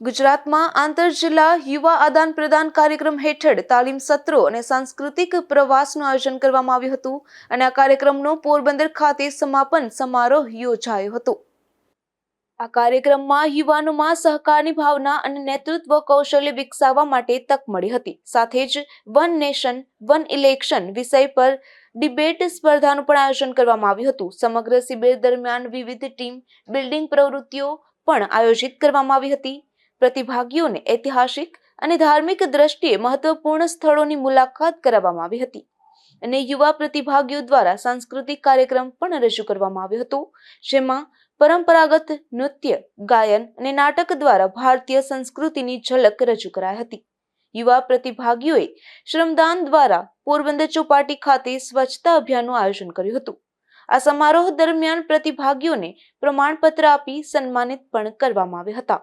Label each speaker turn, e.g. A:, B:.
A: ગુજરાતમાં આંતર જિલ્લા યુવા આદાન પ્રદાન કાર્યક્રમ હેઠળ તાલીમ સત્રો અને સાંસ્કૃતિક પ્રવાસનું આયોજન કરવામાં આવ્યું હતું અને આ કાર્યક્રમનો પોરબંદર ખાતે સમાપન સમારોહ યોજાયો હતો. આ કાર્યક્રમમાં યુવાનોમાં સહકારની ભાવના અને નેતૃત્વ કૌશલ્ય વિકસાવવા માટે તક મળી હતી. સાથે જ વન નેશન, વન ઇલેક્શન વિષય પર ડિબેટ સ્પર્ધાનું પણ આયોજન કરવામાં આવ્યું હતું. સમગ્ર શિબિર દરમિયાન વિવિધ ટીમ, બિલ્ડિંગ પ્રવૃત્તિઓ પણ આયોજિત કરવામાં આવી હતી. પ્રતિભાગીઓને ઐતિહાસિક અને ધાર્મિક દ્રષ્ટિએ મહત્વપૂર્ણ સ્થળોની મુલાકાત કરાવવામાં આવી હતી. અને યુવા પ્રતિભાગીઓ દ્વારા સાંસ્કૃતિક કાર્યક્રમ પણ રજૂ કરવામાં આવ્યો હતો, જેમાં પરંપરાગત નૃત્ય, ગાયન અને નાટક દ્વારા ભારતીય સંસ્કૃતિની ઝલક રજૂ કરાઈ હતી. યુવા પ્રતિભાગીઓએ શ્રમદાન દ્વારા પોરબંદર ચોપાટી ખાતે સ્વચ્છતા અભિયાનનું આયોજન કર્યું હતું. આ સમારોહ દરમિયાન પ્રતિભાગીઓને પ્રમાણપત્ર આપી સન્માનિત પણ કરવામાં આવ્યા હતા.